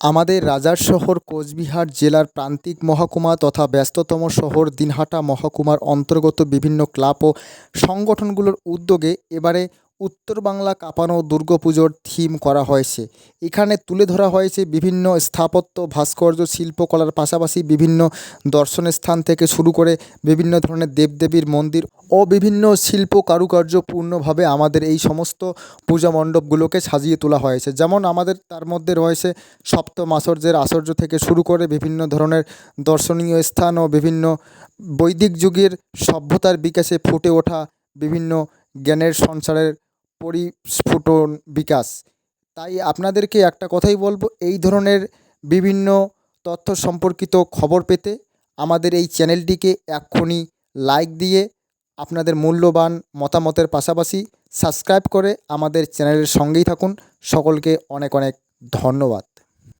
আমাদের রাজার শহর কোচবিহার জেলার প্রান্তিক মহকুমা তথা ব্যস্ততম শহর দিনহাটা মহকুমার অন্তর্গত বিভিন্ন ক্লাব ও সংগঠনগুলোর উদ্যোগে এবারে উত্তর বাংলা কাঁপানো দুর্গাপুজোর থিম করা হয়েছে। এখানে তুলে ধরা হয়েছে বিভিন্ন স্থাপত্য, ভাস্কর্য, শিল্পকলার পাশাপাশি বিভিন্ন দর্শনের স্থান থেকে শুরু করে বিভিন্ন ধরনের দেবদেবীর মন্দির ও বিভিন্ন শিল্প কারুকার্যপূর্ণভাবে আমাদের এই সমস্ত পূজা মণ্ডপগুলোকে সাজিয়ে তোলা হয়েছে। যেমন আমাদের তার মধ্যে রয়েছে সপ্তম আশ্চর্যের আশ্চর্য থেকে শুরু করে বিভিন্ন ধরনের দর্শনীয় স্থান ও বিভিন্ন বৈদিক যুগের সভ্যতার বিকাশে ফুটে ওঠা বিভিন্ন জ্ঞানের সঞ্চারের পরিস্ফুটন বিকাশ। তাই আপনাদেরকে একটা কথাই বলব, এই ধরনের বিভিন্ন তথ্য সম্পর্কিত খবর পেতে আমাদের এই চ্যানেলটিকে এক্ষুনি লাইক দিয়ে আপনাদের মূল্যবান মতামতের পাশাপাশি সাবস্ক্রাইব করে আমাদের চ্যানেলের সঙ্গেই থাকুন। সকলকে অনেক অনেক ধন্যবাদ।